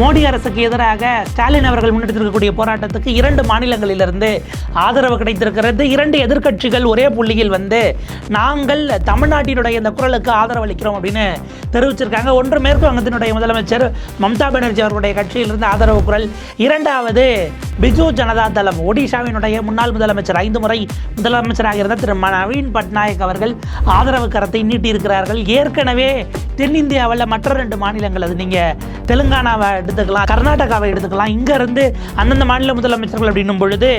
மோடி அரசுக்கு எதிராக ஸ்டாலின் அவர்கள் முன்னெடுத்திருக்கக்கூடிய போராட்டத்துக்கு இரண்டு மாநிலங்களிலிருந்து ஆதரவு கிடைத்திருக்கிறது. இரண்டு எதிர்க்கட்சிகள் ஒரே புள்ளியில் வந்து நாங்கள் தமிழ்நாட்டினுடைய இந்த குரலுக்கு ஆதரவு அளிக்கிறோம் அப்படின்னு தெரிவிச்சிருக்காங்க. ஒன்று மேற்கு வங்கத்தினுடைய முதலமைச்சர் மம்தா பானர்ஜி அவர்களுடைய கட்சியிலிருந்து ஆதரவு குரல். இரண்டாவது பிஜு ஜனதா தளம் ஒடிஷாவினுடைய முன்னாள் முதலமைச்சர் ஐந்து முறை முதலமைச்சராக இருந்த திரு நவீன் பட்நாயக் அவர்கள் ஆதரவு கரத்தை நீட்டியிருக்கிறார்கள். ஏற்கனவே தென்னிந்தியாவில் மற்ற ரெண்டு மாநிலங்கள் அது நீங்கள் தெலுங்கானாவை எடுத்துக்கலாம் கர்நாடகாவை எடுத்துக்கலாம். இங்கிருந்து அந்தந்த மாநில முதலமைச்சர்கள் அப்படின்னும் பொழுது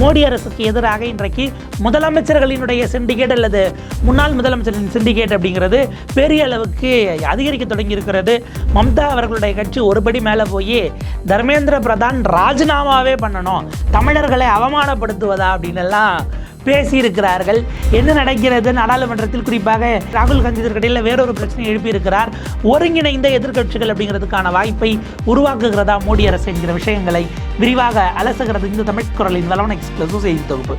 மோடி அரசுக்கு எதிராக இன்றைக்கு முதலமைச்சர்களினுடைய சிண்டிகேட் அல்லது முன்னாள் முதலமைச்சரின் சிண்டிகேட் அப்படிங்கிறது பெரிய அளவுக்கு அதிகரிக்க தொடங்கி இருக்கிறது மம்தா அவர்களுடைய கட்சி ஒருபடி மேலே போய் தர்மேந்திர பிரதான் ராஜினாமாவே பண்ணணும் தமிழர்களை அவமானப்படுத்துவதா அப்படின்னு எல்லாம் பேசியிருக்கிறார்கள். என்ன நடக்கிறது? நாடாளுமன்றத்தில் குறிப்பாக ராகுல் காந்தி இதற்கிடையில் வேறொரு பிரச்சனை எழுப்பியிருக்கிறார். ஒருங்கிணைந்த எதிர்க்கட்சிகள் அப்படிங்கிறதுக்கான வாய்ப்பை உருவாக்குகிறதா மோடி அரசு என்கிற விஷயங்களை விரிவாக அலசுகிறது இந்த தமிழ் குரலின் வளவன் எக்ஸ்பிரஸ் செய்தி தொகுப்பு.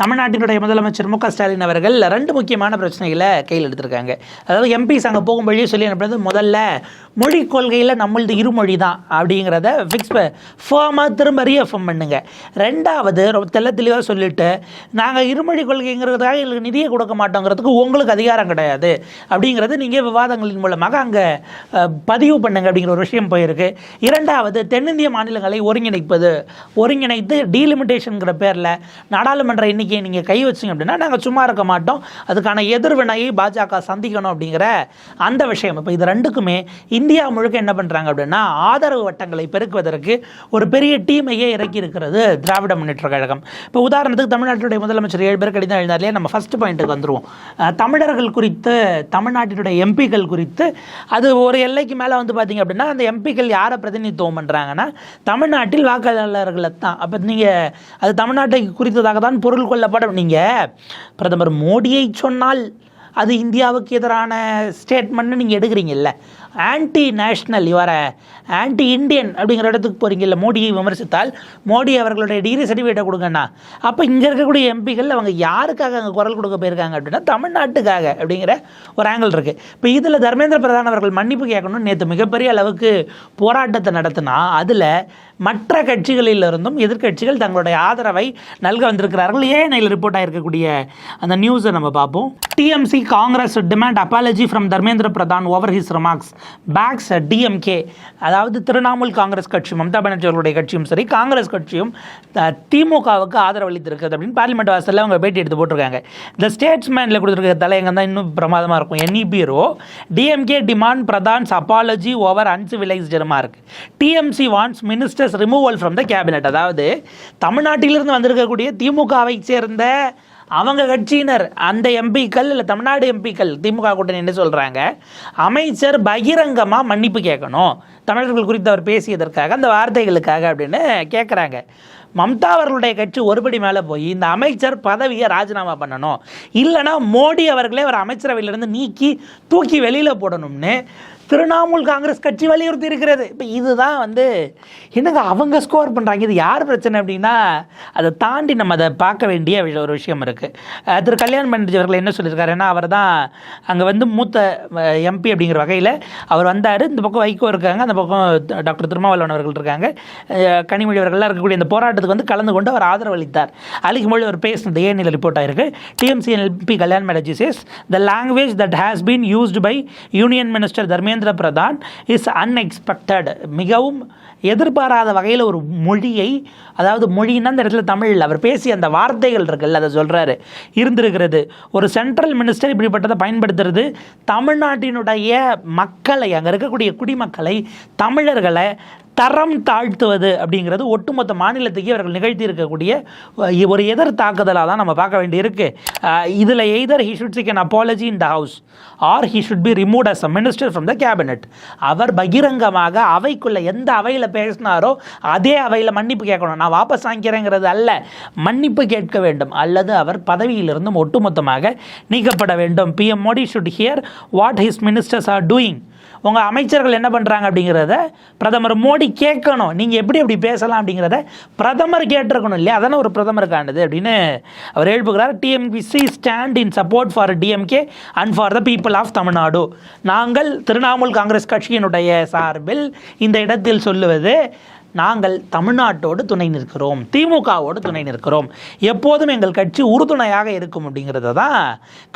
தமிழ்நாட்டினுடைய முதலமைச்சர் மு க ஸ்டாலின் அவர்கள் ரெண்டு முக்கியமான பிரச்சனைகளை கையில் எடுத்திருக்காங்க. அதாவது எம்பிஸ் அங்கே போகும் சொல்லி அனுப்புறது முதல்ல மொழி கொள்கையில் நம்மளது இருமொழி தான் அப்படிங்கிறத ஃபிக்ஸ் ஃபார்மாக திரும்ப ரீஎஃபம் பண்ணுங்க. ரெண்டாவது ரொம்ப தெல்ல தெளிவாக சொல்லிட்டு நாங்கள் இருமொழி கொள்கைங்கிறதுக்காக எங்களுக்கு நிதியை கொடுக்க மாட்டோங்கிறதுக்கு உங்களுக்கு அதிகாரம் கிடையாது. அப்படிங்கிறது நீங்கள் விவாதங்களின் மூலமாக அங்கே பதிவு பண்ணுங்க அப்படிங்கிற ஒரு விஷயம் போயிருக்கு. இரண்டாவது தென்னிந்திய மாநிலங்களை ஒருங்கிணைப்பது ஒருங்கிணைத்து டீலிமிட்டேஷனுங்கிற பேரில் நாடாளுமன்ற எண்ணிக்கையை நீங்கள் கை வச்சிங்க அப்படின்னா நாங்கள் சும்மா இருக்க மாட்டோம். அதுக்கான எதிர்வினையை பாஜக சந்திக்கணும் அப்படிங்கிற அந்த விஷயம். இப்போ இது ரெண்டுக்குமே இந்தியா முழுக்க என்ன பண்ணுறாங்க அப்படின்னா ஆதரவு வட்டங்களை பெருக்குவதற்கு ஒரு பெரிய டீமையே இறக்கி இருக்கிறது திராவிட முன்னேற்ற கழகம். இப்போ உதாரணத்துக்கு தமிழ்நாட்டினுடைய முதலமைச்சர் ஏழு பேர் கடிதம் எழுந்தாலே நம்ம ஃபர்ஸ்ட் பாயிண்ட்டுக்கு வந்துருவோம். தமிழர்கள் குறித்து தமிழ்நாட்டினுடைய எம்பிக்கள் குறித்து அது ஒரு எல்லைக்கு மேலே வந்து பார்த்தீங்க அப்படின்னா அந்த எம்பிக்கள் யாரை பிரதிநிதித்துவம் பண்ணுறாங்கன்னா தமிழ்நாட்டில் வாக்காளர்களை தான் அப்போ நீங்கள் அது தமிழ்நாட்டை குறித்ததாக தான் பொருள் கொள்ளப்படும் நீங்கள் பிரதமர் மோடியை சொன்னால் அது இந்தியாவுக்கு எதிரான ஸ்டேட்மெண்ட்னு நீங்கள் எடுக்கிறீங்கல்ல. ஆன்டி நேஷ்னல் இவர ஆன்டி இந்தியன் அப்படிங்கிற இடத்துக்கு போகிறீங்கல்ல மோடியை விமர்சித்தால் மோடி அவர்களுடைய டிகிரி சர்டிஃபிகேட்டை கொடுங்கண்ணா அப்போ இங்கே இருக்கக்கூடிய எம்பிகள் அவங்க யாருக்காக அங்கே குரல் கொடுக்க போயிருக்காங்க அப்படின்னா தமிழ்நாட்டுக்காக அப்படிங்கிற ஒரு ஆங்கிள் இருக்குது இப்போ இதில் தர்மேந்திர பிரதான் அவர்கள் மன்னிப்பு கேட்கணும்னு நேற்று மிகப்பெரிய அளவுக்கு போராட்டத்தை நடத்தினா அதில் மற்ற கட்சிகளிலிருந்தும் எதிர்க்கட்சிகள் தங்களுடைய ஆதரவை நல்க வந்திருக்கிறார்கள். ஏஎன்ஐயில் ரிப்போர்ட் ஆகிருக்கக்கூடிய அந்த நியூஸை நம்ம பார்ப்போம். TMC Congress demand apology from Dharmendra Pradhan over his remarks backs DMK அதாவது திரிணாமுல் காங்கிரஸ் கட்சி மம்தா பானர்ஜி அவர்களுடைய கட்சியும் சரி காங்கிரஸ் கட்சியும் த- திமுகவுக்கு ஆதரவு அளித்திருக்கிறது அப்படின்னு பார்லிமெண்ட் வாசலில் அவங்க பேட்டி எடுத்து போட்டிருக்காங்க. இந்த ஸ்டேட்ஸ்மேனில் கொடுத்துருக்க தலையங்க தான் இன்னும் பிரமாதமாக இருக்கும். NEP row DMK demand Pradhan's apology over uncivilised இருக்குது TMC wants minister minister's removal from the cabinet அதாவது தமிழ்நாட்டிலிருந்து வந்திருக்கக்கூடிய திமுகவை சேர்ந்த அவங்க கட்சியினர் அந்த எம்பிக்கள் இல்லை தமிழ்நாடு எம்பிக்கள் திமுக கூட்டணி என்ன சொல்கிறாங்க அமைச்சர் பகிரங்கமாக மன்னிப்பு கேட்கணும். தமிழர்கள் குறித்து அவர் பேசியதற்காக அந்த வார்த்தைகளுக்காக அப்படின்னு கேட்குறாங்க. மம்தா அவர்களுடைய கட்சி ஒருபடி மேலே போய் இந்த அமைச்சர் பதவியை ராஜினாமா பண்ணணும். இல்லைன்னா மோடி அவர்களே ஒரு அமைச்சரவையிலிருந்து நீக்கி தூக்கி வெளியில் போடணும்னு திரிணாமுல் காங்கிரஸ் கட்சி வலியுறுத்தி இருக்கிறது இப்போ இதுதான் வந்து என்னங்க அவங்க ஸ்கோர் பண்ணுறாங்க இது யார் பிரச்சனை அப்படின்னா அதை தாண்டி நம்ம அதை பார்க்க வேண்டிய ஒரு விஷயம் இருக்குது திரு. கல்யாண் பானர்ஜி அவர்கள் என்ன சொல்லியிருக்காருன்னா அவர் தான் அங்கே வந்து மூத்த எம்பி அப்படிங்கிற வகையில் அவர் வந்தார். இந்த பக்கம் வைகோ இருக்காங்க. அந்த பக்கம் டாக்டர் திருமாவளவன் அவர்கள் இருக்காங்க. கனிமொழி அவர்கள்லாம் இருக்கக்கூடிய இந்த போராட்டத்துக்கு வந்து கலந்து கொண்டு அவர் ஆதரவு அளித்தார் அலிக்கு அவர் பேசினது ஏனில் ரிப்போர்ட் ஆயிருக்கு TMC MP Kalyan Banerjee says the language that has been used by union minister Dharmendra Pradhan is unexpected மிகவும் எதிர்பாராத வகையில் ஒரு மொழியை அதாவது மொழின்னா அந்த இடத்துல தமிழில். அவர் பேசிய அந்த வார்த்தைகள் இருக்குல்ல அதை சொல்கிறாரு இருந்திருக்கிறது. ஒரு சென்ட்ரல் மினிஸ்டர் இப்படிப்பட்டதை பயன்படுத்துறது தமிழ்நாட்டினுடைய மக்களை அங்கே இருக்கக்கூடிய குடிமக்களை தமிழர்களை தரம் தாழ்த்துவது அப்படிங்கிறது ஒட்டுமொத்த மாநிலத்துக்கே அவர்கள் நிகழ்த்தி இருக்கக்கூடிய ஒரு எதிர் தாக்குதலாக தான் நம்ம பார்க்க வேண்டியிருக்கு. இதில் either he should seek an apology in the house or he should be remove as a minister from the cabinet அவர் பகிரங்கமாக அவைக்குள்ள எந்த அவையில் பேசினாரோ அதே அவையில் மன்னிப்பு கேட்கணும். நான் வாபஸ் வாங்கிக்கிறேங்கிறது அல்ல. மன்னிப்பு கேட்க வேண்டும். அல்லது அவர் பதவியிலிருந்தும் ஒட்டுமொத்தமாக நீக்கப்பட வேண்டும். PM Modi should hear what his ministers are doing உங்கள் அமைச்சர்கள் என்ன பண்ணுறாங்க அப்படிங்கிறத பிரதமர் மோடி கேட்கணும். நீங்கள் எப்படி எப்படி பேசலாம் அப்படிங்கிறத பிரதமர் கேட்டிருக்கணும் இல்லையா? அதானே ஒரு பிரதமருக்கானது அப்படின்னு அவர் எழுப்புகிறார். TMC stand in support for DMK and for the people of Tamil Nadu நாங்கள் திரிணாமுல் காங்கிரஸ் கட்சியினுடைய சார்பில் இந்த இடத்தில் சொல்லுவது நாங்கள் தமிழ்நாட்டோடு துணை நிற்கிறோம் திமுகவோடு துணை நிற்கிறோம். எப்போதும் எங்கள் கட்சி உறுதுணையாக இருக்கும் அப்படிங்கிறத தான்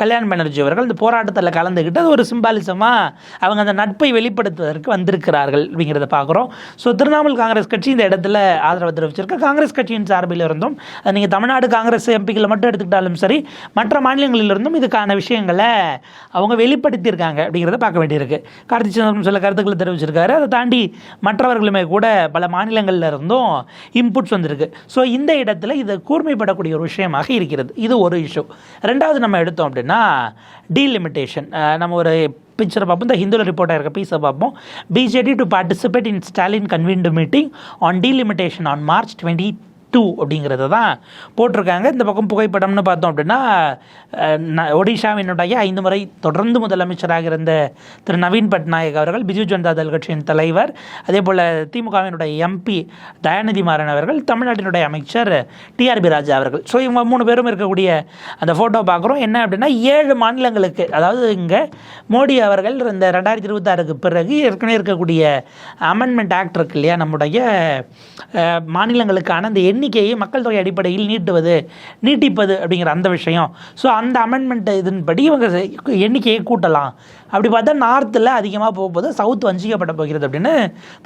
கல்யாண் பானர்ஜி அவர்கள் இந்த போராட்டத்தில் கலந்துக்கிட்டு அது ஒரு சிம்பாலிசமாக அவங்க அந்த நட்பை வெளிப்படுத்துவதற்கு வந்திருக்கிறார்கள் அப்படிங்கிறத பார்க்குறோம். ஸோ திரிணாமுல் காங்கிரஸ் கட்சி இந்த இடத்துல ஆதரவு தெரிவிச்சிருக்கு. காங்கிரஸ் கட்சியின் சார்பில் இருந்தும் நீங்கள் தமிழ்நாடு காங்கிரஸ் எம்பிக்களை மட்டும் எடுத்துக்கிட்டாலும் சரி மற்ற மாநிலங்களிலிருந்தும் இதுக்கான விஷயங்களை அவங்க வெளிப்படுத்தியிருக்காங்க அப்படிங்கிறத பார்க்க வேண்டியிருக்கு. கார்த்தி சிதம்பரம் சில கருத்துக்களை தெரிவிச்சிருக்காரு. அதை தாண்டி மற்றவர்களுமே கூட பல மாநிலங்களில் இருந்தும் இன்புட்ஸ் வந்திருக்கு. ஸோ இந்த இடத்துல இது கூர்மைப்படக்கூடிய ஒரு விஷயமாக இருக்கிறது. இது ஒரு இஷ்யூ ரெண்டாவது நம்ம எடுத்தோம் அப்படின்னா டீலிமிட்டேஷன் நம்ம ஒரு பிக்சரை பார்ப்போம். இந்த ஹிந்துல ரிப்போர்ட்டாக இருக்க பீஸை பார்ப்போம். BJD to participate in Stalin convened meeting on delimitation on March twenty two அப்படிங்கிறத தான் போட்டிருக்காங்க. இந்த பக்கம் புகைப்படம்னு பார்த்தோம் அப்படின்னா அஹ், ஒடிஷாவினுடைய ஐந்து முறை தொடர்ந்து முதலமைச்சராக இருந்த திரு நவீன் பட்நாயக் அவர்கள் பிஜு ஜனதா தள் கட்சியின் தலைவர் அதே போல் திமுகவினுடைய எம்பி தயாநிதி மாறன் அவர்கள் தமிழ்நாட்டினுடைய அமைச்சர் டிஆர்பி ராஜா அவர்கள். ஸோ இவங்க மூணு பேரும் இருக்கக்கூடிய அந்த ஃபோட்டோ பார்க்குறோம். என்ன அப்படின்னா ஏழு மாநிலங்களுக்கு அதாவது இங்கே மோடி அவர்கள் இந்த ரெண்டாயிரத்தி இருபத்தாறுக்கு பிறகு ஏற்கனவே இருக்கக்கூடிய அமெண்ட்மெண்ட் ஆக்ட் இருக்கு இல்லையா நம்முடைய மாநிலங்களுக்கான அந்த எண்ணிக்கையை மக்கள் தொகை அடிப்படையில் நீட்டுவது நீட்டிப்பது அப்படிங்கிற அந்த விஷயம். ஸோ அந்த அமெண்ட்மெண்ட் இதன்படி இவங்க எண்ணிக்கையை கூட்டலாம். அப்படி பார்த்தா நார்த்தில் அதிகமாக போகும்போது சவுத் வஞ்சிக்கப்பட போகிறது அப்படின்னு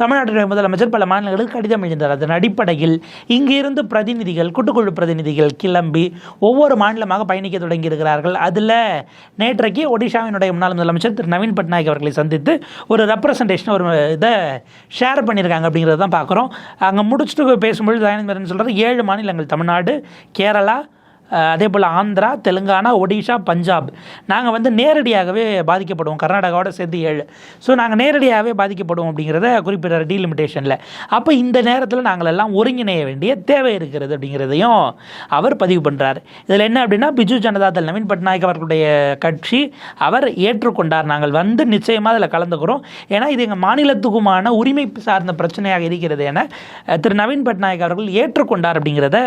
தமிழ்நாட்டுடைய முதலமைச்சர் பல மாநிலங்களுக்கு கடிதம் எழுந்தார் அதன் அடிப்படையில் இங்கிருந்து பிரதிநிதிகள் கூட்டுக்குழு பிரதிநிதிகள் கிளம்பி ஒவ்வொரு மாநிலமாக பயணிக்க தொடங்கி இருக்கிறார்கள் அதில் நேற்றைக்கு ஒடிஷாவினுடைய முன்னாள் முதலமைச்சர் திரு நவீன் பட்நாயக் அவர்களை சந்தித்து ஒரு ரெப்ரசன்டேஷன் ஒரு இதை ஷேர் பண்ணியிருக்காங்க அப்படிங்கிறத தான் பார்க்குறோம். அங்கே முடிச்சுட்டு பேசும்பொழுது தயானந்த் சொல்கிற அதாவது ஏழு மாநிலங்கள் தமிழ்நாடு கேரளா அதே போல் ஆந்திரா தெலுங்கானா ஒடிஷா பஞ்சாப். நாங்கள் வந்து நேரடியாகவே பாதிக்கப்படுவோம். கர்நாடகாவோட சேர்த்து ஏழு. ஸோ நாங்கள் நேரடியாகவே பாதிக்கப்படுவோம் அப்படிங்கிறத குறிப்பிட்ட டீலிமிட்டேஷனில் அப்போ இந்த நேரத்தில் நாங்கள் எல்லாம் ஒருங்கிணைய வேண்டிய தேவை இருக்கிறது அப்படிங்கிறதையும் அவர் பதிவு பண்ணுறார் இதில் என்ன அப்படின்னா பிஜு ஜனதா தள் நவீன் பட்நாயக் அவர்களுடைய கட்சி அவர் ஏற்றுக்கொண்டார். நாங்கள் வந்து நிச்சயமாக அதில் கலந்துக்கிறோம். ஏன்னா இது எங்கள் மாநிலத்துக்குமான உரிமை சார்ந்த பிரச்சனையாக இருக்கிறது என திரு நவீன் பட்நாயக் அவர்கள் ஏற்றுக்கொண்டார் அப்படிங்கிறத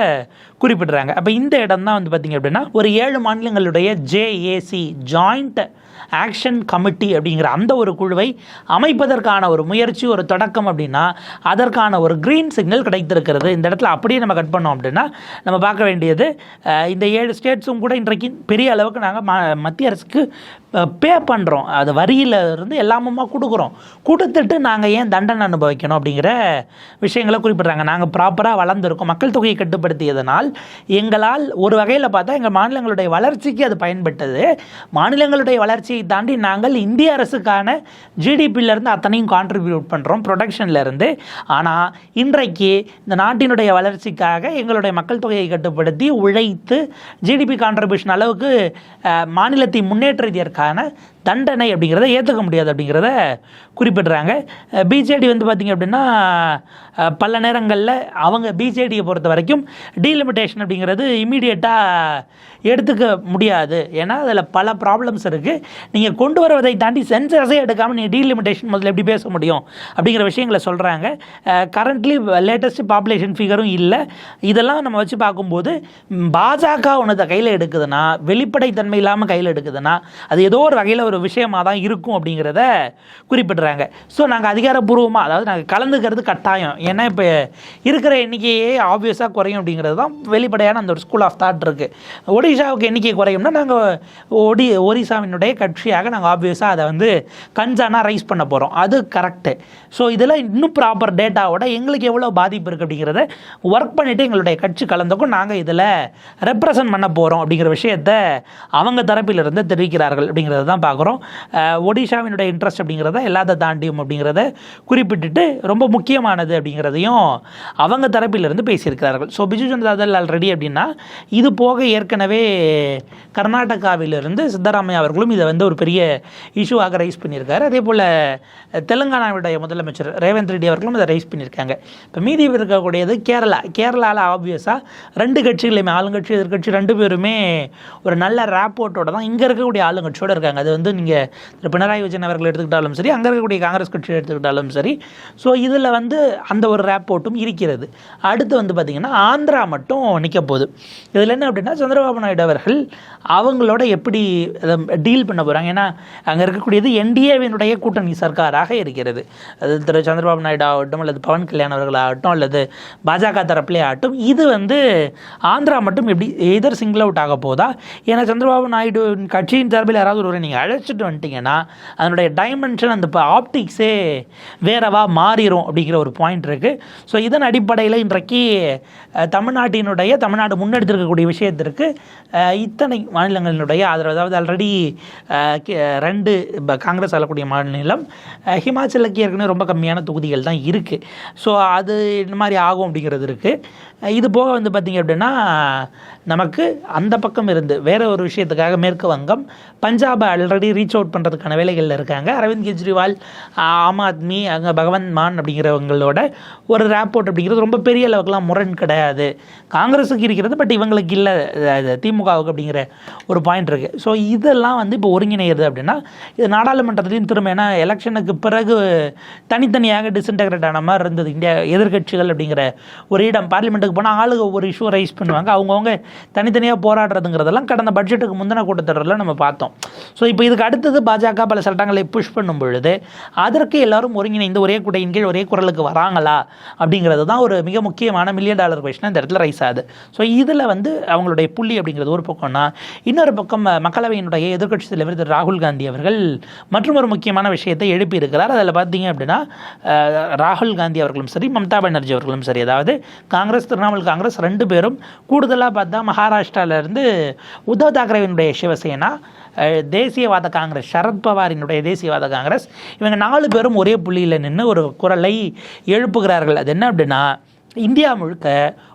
குறிப்பிடுறாங்க. அப்போ இந்த இடம் தான் வந்து பார்த்திங்க அப்படின்னா ஒரு ஏழு மாநிலங்களுடைய ஜேஏசி ஜாயிண்ட் ஆக்ஷன் கமிட்டி அப்படிங்கிற அந்த ஒரு குழுவை அமைப்பதற்கான ஒரு முயற்சி ஒரு தொடக்கம் அப்படின்னா அதற்கான ஒரு க்ரீன் சிக்னல் கிடைத்திருக்கிறது. இந்த இடத்துல அப்படியே நம்ம கட் பண்ணோம் அப்படின்னா நம்ம பார்க்க வேண்டியது இந்த ஏழு ஸ்டேட்ஸும் கூட இன்றைக்கு பெரிய அளவுக்கு நாங்கள் மத்திய அரசுக்கு பே பண்ணுறோம் அது வரியில் இருந்து எல்லாமுமா கொடுக்குறோம். கொடுத்துட்டு நாங்கள் ஏன் தண்டனை அனுபவிக்கணும் அப்படிங்கிற விஷயங்களை குறிப்பிட்றாங்க. நாங்கள் ப்ராப்பராக வளர்ந்துருக்கோம். மக்கள் தொகையை கட்டுப்படுத்தியதனால் எங்களால் ஒரு வகையில் பார்த்தா எங்கள் மாநிலங்களுடைய வளர்ச்சிக்கு அது பயன்பட்டது. மாநிலங்களுடைய வளர்ச்சியை தாண்டி நாங்கள் இந்திய அரசுக்கான ஜிடிபியிலேருந்து அத்தனையும் கான்ட்ரிபியூட் பண்ணுறோம் ப்ரொடக்ஷன்லேருந்து ஆனால் இன்றைக்கு இந்த நாட்டினுடைய வளர்ச்சிக்காக எங்களுடைய மக்கள் தொகையை கட்டுப்படுத்தி உழைத்து ஜிடிபி கான்ட்ரிபியூஷன் அளவுக்கு மாநிலத்தை முன்னேற்றியதற்கான தண்டனை அப்படிங்கிறத ஏற்றுக்க முடியாது அப்படிங்கிறத குறிப்பிடுறாங்க. பிஜேடி வந்து பார்த்திங்க அப்படின்னா பல நேரங்களில் அவங்க பிஜேடியை பொறுத்த வரைக்கும் டீலிமிட்டேஷன் அப்படிங்கிறது இமீடியட்டாக எடுத்துக்க முடியாது. ஏன்னா அதில் பல ப்ராப்ளம்ஸ் இருக்குது நீங்கள் கொண்டு வருவதை தாண்டி சென்சஸே எடுக்காமல் நீங்கள் டீலிமிட்டேஷன் முதல்ல எப்படி பேச முடியும் அப்படிங்கிற விஷயங்களை சொல்கிறாங்க கரண்ட்லி லேட்டஸ்ட் பாப்புலேஷன் ஃபிகரும் இல்லை. இதெல்லாம் நம்ம வச்சு பார்க்கும்போது பாஜக ஒன்றதை கையில் எடுக்குதுன்னா வெளிப்படைத்தன்மை இல்லாமல் கையில் எடுக்குதுன்னா அது ஏதோ ஒரு வகையில் ஒரு விஷயமாக தான் இருக்கும் அப்படிங்கிறத குறிப்பிடுறாங்க. ஸோ நாங்கள் அதிகாரப்பூர்வமாக அதாவது நாங்கள் கலந்துக்கிறது கட்டாயம். ஏன்னா இப்போ இருக்கிற எண்ணிக்கையே ஆப்வியஸாக குறையும் அப்படிங்கிறது தான் வெளிப்படையான அந்த ஒரு ஸ்கூல் ஆஃப் தாட் இருக்குது ஒடிஷாவுக்கு எண்ணிக்கை குறையும்னா நாங்கள் ஒடி ஒரிசாவினுடைய கட்சியாக நாங்கள் ஆப்வியஸாக அதை வந்து கன்சானாக ரைஸ் பண்ண போகிறோம் அது கரெக்டு ஸோ இதில் இன்னும் ப்ராப்பர் டேட்டாவோட எங்களுக்கு எவ்வளோ பாதிப்பு இருக்குது அப்படிங்கிறத ஒர்க் பண்ணிவிட்டு எங்களுடைய கட்சி கலந்துக்கும் நாங்கள் இதில் ரெப்ரசன்ட் பண்ண போகிறோம் அப்படிங்கிற விஷயத்த அவங்க தரப்பிலிருந்து தெரிவிக்கிறார்கள் அப்படிங்கிறத தான் பார்க்குறோம். ஒடிஷாவினுடைய இன்ட்ரெஸ்ட் அப்படிங்கிறத எல்லாத்த தாண்டியும் அப்படிங்கிறத குறிப்பிட்டுட்டு ரொம்ப முக்கியமானது அப்படிங்கிறதையும் அவங்க தரப்பிலிருந்து பேசியிருக்கிறார்கள். ஸோ பிஜு ஜனதா தள் ஆல்ரெடி அப்படின்னா இது போக ஏற்கனவே கர்நாடகாவிலிருந்து சித்தராமையா அவர்களும் இதை வந்து ஒரு பெரிய இஷ்யூவாக ரைஸ் பண்ணியிருக்காரு. அதே போல் தெலுங்கானாவுடைய முதலமைச்சர் ரேவந்த் ரெட்டி அவர்களும் இதை ரைஸ் பண்ணியிருக்காங்க. இப்போ மீதி இருக்கக்கூடியது கேரளா. கேரளாவில் ஆப்வியஸாக ரெண்டு கட்சிகளையுமே ஆளுங்கட்சி எதிர்கட்சி ரெண்டு பேருமே ஒரு நல்ல ரேப்போர்ட்டோட தான் இங்கே இருக்கக்கூடிய ஆளுங்கட்சியோடு இருக்காங்க. அது வந்து வந்து நீங்கள் திரு பினராயி விஜயன் அவர்கள் எடுத்துக்கிட்டாலும் சரி அங்கே இருக்கக்கூடிய காங்கிரஸ் கட்சி எடுத்துக்கிட்டாலும் சரி ஸோ இதில் வந்து அந்த ஒரு ரேப்போட்டும் இருக்கிறது. அடுத்து வந்து பார்த்திங்கன்னா ஆந்திரா மட்டும் நிற்க போகுது. இதில் என்ன அப்படின்னா சந்திரபாபு நாயுடு அவர்கள் அவங்களோட எப்படி டீல் பண்ண போகிறாங்க ஏன்னா அங்கே இருக்கக்கூடியது என்டிஏவினுடைய கூட்டணி சர்க்காராக இருக்கிறது. அது திரு சந்திரபாபு நாயுடு ஆகட்டும் அல்லது பவன் கல்யாண் அவர்கள் ஆகட்டும் அல்லது பாஜக தரப்பிலே ஆகட்டும் இது வந்து ஆந்திரா மட்டும் எப்படி எதர் சிங்கிள் அவுட் ஆக போதா? ஏன்னா சந்திரபாபு நாயுடு கட்சியின் சார்பில் யாராவது ஒருவரை நீங்கள் அழைச்சிட்டு வந்துட்டீங்கன்னா அதனுடைய டைமென்ஷன் அந்த இப்போ ஆப்டிக்ஸே வேறவா மாறிடும் அப்படிங்கிற ஒரு பாயிண்ட் இருக்குது ஸோ இதன் அடிப்படையில் இன்றைக்கு தமிழ்நாட்டினுடைய தமிழ்நாடு முன்னெடுத்திருக்கக்கூடிய விஷயத்திற்கு இத்தனை மாநிலங்களினுடைய அதில் அதாவது ஆல்ரெடி ரெண்டு இப்போ காங்கிரஸ் ஆளக்கூடிய மாநிலம் ஹிமாச்சலுக்கு ஏற்கனவே ரொம்ப கம்மியான தொகுதிகள் தான் இருக்குது ஸோ அது இந்த மாதிரி ஆகும் அப்படிங்கிறது இருக்குது இது போக வந்து பார்த்திங்க அப்படின்னா நமக்கு அந்த பக்கம் இருந்து வேற ஒரு விஷயத்துக்காக மேற்கு வங்கம் பஞ்சாபை ஆல்ரெடி ரீச் அவுட் பண்ணுறதுக்கான வேலைகளில் இருக்காங்க. அரவிந்த் கெஜ்ரிவால் ஆம் ஆத்மி அங்கே பகவந்த் மான் அப்படிங்கிறவங்களோட ஒரு ரேப்போர்ட் அப்படிங்கிறது ரொம்ப பெரிய அளவுக்குலாம் முரண் கிடையாது. காங்கிரஸுக்கு இருக்கிறது பட் இவங்களுக்கு இல்லை. அது திமுகவுக்கு அப்படிங்கிற ஒரு பாயிண்ட் இருக்குது ஸோ இதெல்லாம் வந்து இப்போ ஒருங்கிணைகிறது அப்படின்னா இது நாடாளுமன்றத்திலையும் திரும்ப ஏன்னா எலெக்ஷனுக்கு பிறகு தனித்தனியாக டிஸ்இன்டகிரேட் ஆன மாதிரி இருந்தது. இந்தியா எதிர்க்கட்சிகள் அப்படிங்கிற ஒரு இடம். பார்லிமெண்ட்டுக்கு போனால் ஆளுங்க ஒரு இஷ்யூ ரைஸ் பண்ணுவாங்க. அவங்கவுங்க தனித்தனியாக போராடுறதுங்கிறதெல்லாம் கடந்த பட்ஜெட்டுக்கு முந்தின கூட்டத்தொடரில் நம்ம பார்த்தோம். ஸோ இப்போ இதுக்கு அடுத்தது பாஜக பல சட்டங்களை புஷ் பண்ணும் பொழுது அதற்கு எல்லாரும் ஒருங்கிணைந்து ஒரே குடையின் கீழ் ஒரே குரலுக்கு வராங்களா அப்படிங்கிறது தான் ஒரு மிக முக்கியமான மில்லியன் டாலர் கொஷின் இந்த இடத்துல ரைஸ் ஆகுது. ஸோ இதில் வந்து அவங்களுடைய புள்ளி அப்படிங்கிறது ஒரு பக்கம்னா இன்னொரு பக்கம் மக்களவையினுடைய எதிர்கட்சி தலைவர் திரு ராகுல் காந்தி அவர்கள் மற்றும் ஒரு முக்கியமான விஷயத்தை எழுப்பியிருக்கிறார். அதில் பார்த்தீங்க அப்படின்னா ராகுல் காந்தி அவர்களும் சரி மம்தா பானர்ஜி அவர்களும் சரி. அதாவது காங்கிரஸ் திரிணாமுல் காங்கிரஸ் ரெண்டு பேரும் கூடுதலாக பார்த்தா மகாராஷ்டிராவிலேருந்து உத்தவ் தாக்கரேவினுடைய சிவசேனா தேசியவாத காங்கிரஸ் சரத்பவாரினுடைய தேசியவாத காங்கிரஸ் இவங்க நாலு பேரும் ஒரே புள்ளியில் நின்று ஒரு குரலை எழுப்புகிறார்கள். அது என்ன அப்படின்னா இந்தியா முழுக்க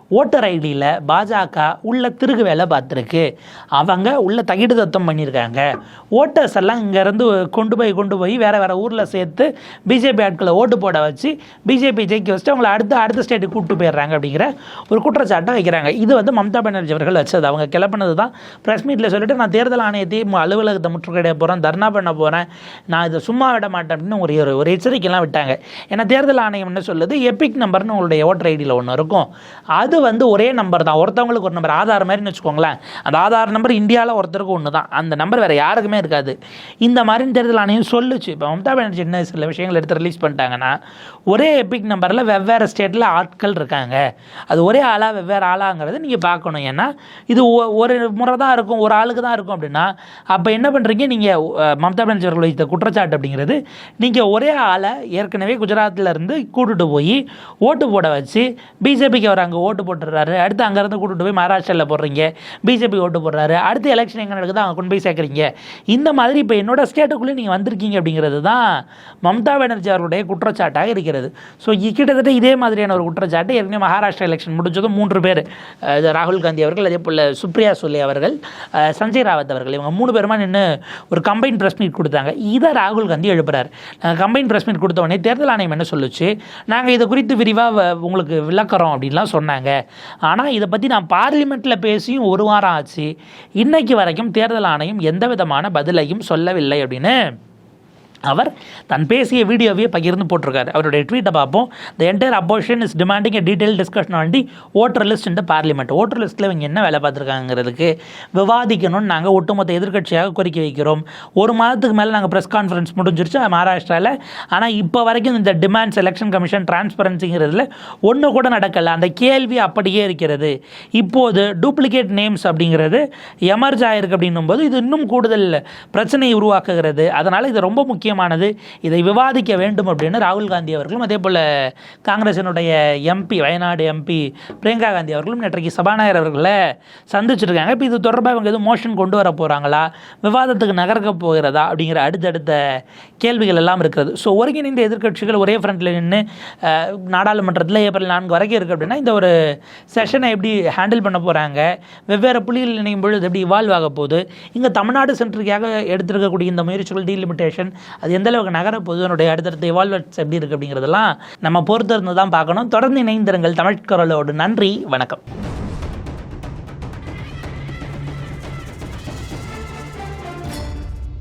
ஓட்டர் ஐடியில் பாஜக உள்ள திருகு வேலை பார்த்துருக்கு. அவங்க உள்ள தகிடு தத்தம் பண்ணியிருக்காங்க ஓட்டர்ஸ் எல்லாம் இங்கேருந்து கொண்டு போய் கொண்டு போய் வேறு வேறு ஊரில் சேர்த்து பிஜேபி ஆட்களை ஓட்டு போட வச்சு பிஜேபி ஜெயிக்க வச்சுட்டு அவங்கள அடுத்த அடுத்த ஸ்டேட்டுக்கு கூப்பிட்டு போயிடுறாங்க அப்படிங்கிற ஒரு குற்றச்சாட்டை வைக்கிறாங்க. இது வந்து மம்தா பானர்ஜி அவர்கள் வச்சது. அவங்க கிளப்பினது தான். ப்ரெஸ் மீட்டில் சொல்லிட்டு நான் தேர்தல் ஆணையத்தையும் அலுவலகத்தை முற்றுகையிட போகிறேன் தர்ணா பண்ண போகிறேன் நான் இதை சும்மா விட மாட்டேன் அப்படின்னு ஒரு ஒரு- எச்சரிக்கைலாம் விட்டாங்க. ஏன்னா தேர்தல் ஆணையம் என்ன சொல்லுது? எபிக் நம்பர்னு உங்களுடைய ஓட்டர் ஐடியில் ஒன்று இருக்கும். அது வந்து ஒரே நம்பர் தான். ஒருத்தவங்களுக்கு ஒரு நம்பர் ஆதார் மாதிரின்னு வச்சுக்கோங்களேன். அந்த ஆதார் நம்பர் இந்தியாவில் ஒருத்தருக்கு ஒன்று தான் அந்த நம்பர் வேறு யாருக்குமே இருக்காது. இந்த மாதிரி தேர்தல் ஆணையம் சொல்லுச்சு. இப்போ மம்தா பானர்ஜி என்ன சில விஷயங்கள் எடுத்து ரிலீஸ் பண்ணிட்டாங்கன்னா ஒரே எபிக் நம்பரில் வெவ்வேறு ஸ்டேட்டில் ஆட்கள் இருக்காங்க. அது ஒரே ஆளாக வெவ்வேறு ஆளாங்கிறத நீங்கள் பார்க்கணும். ஏன்னா இது ஒ- ஒரு முறை தான் இருக்கும். ஒரு ஆளுக்கு தான் இருக்கும் அப்படின்னா அப்போ என்ன பண்ணுறீங்க நீங்கள் மம்தா பானர்ஜி அவர்கள் வைத்த குற்றச்சாட்டு அப்படிங்கிறது நீங்கள் ஒரே ஆளை ஏற்கனவே குஜராத்தில் இருந்து கூட்டுட்டு போய் ஓட்டு போட வச்சு பிஜேபிக்கு அவர் அங்கே ஓட்டு போட்டுறாரு அடுத்து அங்கேருந்து கூட்டிட்டு போய் மகாராஷ்டிராவில் போடுறீங்க. பிஜேபி ஓட்டு போடுறாரு. அடுத்து எலெக்ஷன் எங்கே நடக்குதோ அங்கே கொண்டு போய் சேர்க்குறீங்க. இந்த மாதிரி இப்போ என்னோட ஸ்டேட்டுக்குள்ளே நீங்கள் வந்திருக்கீங்க அப்படிங்கிறது தான் மம்தா பானர்ஜி அவருடைய குற்றச்சாட்டாக இருக்கிறது. ஸோ கிட்டத்தட்ட இதே மாதிரியான ஒரு குற்றச்சாட்டு ஏற்கனவே மகாராஷ்டிரா எலெக்ஷன் முடிஞ்சதும் மூன்று பேர் இது ராகுல் காந்தி அவர்கள் அதே போல் சுப்ரியா சுலே அவர்கள் சஞ்சய் ராவத் அவர்கள் இவங்க மூணு பேருமா நின்று ஒரு கம்பைன் ப்ரெஸ் மீட் கொடுத்தாங்க. இதை ராகுல் காந்தி எழுப்புறாரு. நாங்கள் கம்பைன் ப்ரெஸ் மீட் கொடுத்த உடனே தேர்தல் ஆணையம் என்ன சொல்லுச்சு? நாங்கள் இதை குறித்து விரிவாக உங்களுக்கு விளக்குறோம் அப்படின்லாம் சொன்னாங்க. ஆனால் இதை பற்றி நான் பார்லிமெண்ட்டில் பேசியும் ஒரு வாரம் ஆச்சு. இன்றைக்கு வரைக்கும் தேர்தல் ஆணையம் எந்த விதமான பதிலையும் சொல்லவில்லை அப்படின்னு அவர் தன் பேசிய வீடியோவையே பகிர்ந்து போட்டிருக்காரு. அவருடைய ட்வீட்டை பார்ப்போம். The entire opposition is demanding a detail discussion on voter list இந்த பார்லிமெண்ட் ஓட்டர் லிஸ்ட்டில் இவங்க என்ன வேலை பார்த்துருக்காங்கிறதுக்கு விவாதிக்கணும்னு நாங்கள் ஒட்டுமொத்த எதிர்க்கட்சியாக கோரிக்கை வைக்கிறோம். ஒரு மாதத்துக்கு மேலே நாங்கள் ப்ரெஸ் கான்ஃபரன்ஸ் முடிஞ்சிருச்சு மகாராஷ்டிராவில் ஆனால் இப்போ வரைக்கும் இந்த டிமாண்ட் செலெக்ஷன் கமிஷன் டிரான்ஸ்பரன்சிங்கிறதுல ஒன்று கூட நடக்கலை. அந்த கேள்வி அப்படியே இருக்கிறது. இப்போது டூப்ளிகேட் நேம்ஸ் அப்படிங்கிறது எமர்ஜ் ஆயிருக்கு அப்படின்னும் போது இது இன்னும் கூடுதல் பிரச்சனையை உருவாக்குகிறது. அதனால் இது ரொம்ப முக்கியமானது. இதை விவாதிக்க வேண்டும் அப்படின்னு ராகுல் காந்தி அவர்களும் அதே போல் காங்கிரசினுடைய எம்பி வயநாடு எம்பி பிரியங்கா காந்தி அவர்களும் நேற்றைக்கு சபாநாயகர் அவர்களை சந்திச்சிருக்காங்க. இப்போ இது தொடர்பாக இவங்க எதுவும் மோஷன் கொண்டு வர போகிறாங்களா விவாதத்துக்கு நகர்க்க போகிறதா? அப்படிங்கிற அடுத்தடுத்த கேள்விகள் எல்லாம் இருக்கிறது. ஸோ ஒருங்கிணைந்த எதிர்க்கட்சிகள் ஒரே ஃப்ரண்ட்டில் நின்று நாடாளுமன்றத்தில் ஏப்ரல் நான்கு வரைக்கும் இருக்குது அப்படின்னா இந்த ஒரு செஷனை எப்படி ஹேண்டில் பண்ண போகிறாங்க வெவ்வேறு புள்ளிகள் இணையும் பொழுது எப்படி இவால்வ் ஆக போகுது? இங்கே தமிழ்நாடு சென்ட்ரிக்காக எடுத்திருக்கக்கூடிய இந்த முயற்சிகள் டீலிமிட்டேஷன் அது எந்த அளவுக்கு நகர போகுது அதனுடைய அடுத்தடுத்த இவால்வர்ஸ் எப்படி இருக்குது அப்படிங்கிறதெல்லாம் நம்ம பொறுத்திருந்து தான் பார்க்கணும். தொடர்ந்து இணைந்திருங்கள் தமிழ்குரலோடு நன்றி வணக்கம்.